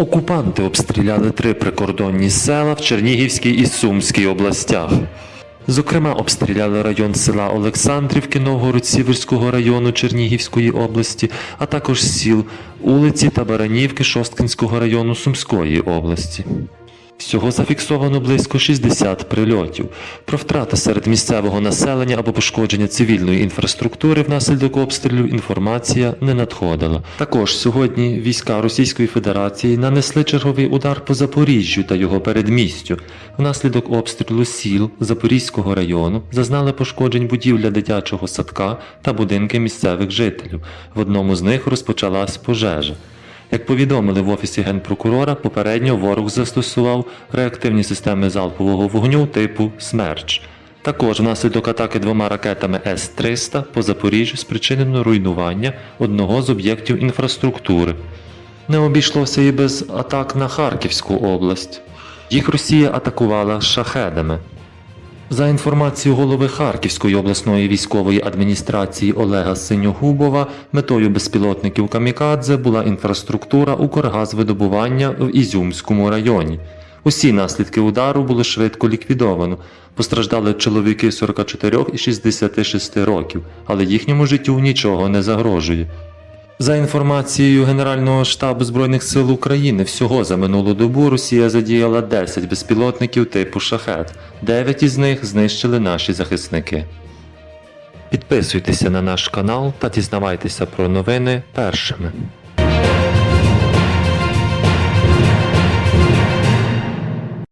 Окупанти обстріляли три прикордонні села в Чернігівській і Сумській областях. Зокрема, обстріляли район села Олександрівки Новгород-Сіверського району Чернігівської області, а також сіл Улиці та Баранівки Шосткинського району Сумської області. Всього зафіксовано близько 60 прильотів. Про втрати серед місцевого населення або пошкодження цивільної інфраструктури внаслідок обстрілів інформація не надходила. Також сьогодні війська Російської Федерації нанесли черговий удар по Запоріжжю та його передмістю. Внаслідок обстрілу сіл Запорізького району зазнали пошкоджень будівля дитячого садка та будинки місцевих жителів. В одному з них розпочалась пожежа. Як повідомили в офісі генпрокурора, попередньо ворог застосував реактивні системи залпового вогню типу Смерч. Також внаслідок атаки двома ракетами С-300 по Запоріжжю спричинено руйнування одного з об'єктів інфраструктури. Не обійшлося і без атак на Харківську область. Їх Росія атакувала шахедами. За інформацією голови Харківської обласної військової адміністрації Олега Синьогубова, метою безпілотників Камікадзе була інфраструктура Укргазвидобування в Ізюмському районі. Усі наслідки удару було швидко ліквідовано. Постраждали чоловіки 44 і 66 років, але їхньому життю нічого не загрожує. За інформацією Генерального штабу Збройних сил України, всього за минулу добу Росія задіяла 10 безпілотників типу шахет. 9 із них знищили наші захисники. Підписуйтеся на наш канал та дізнавайтеся про новини першими.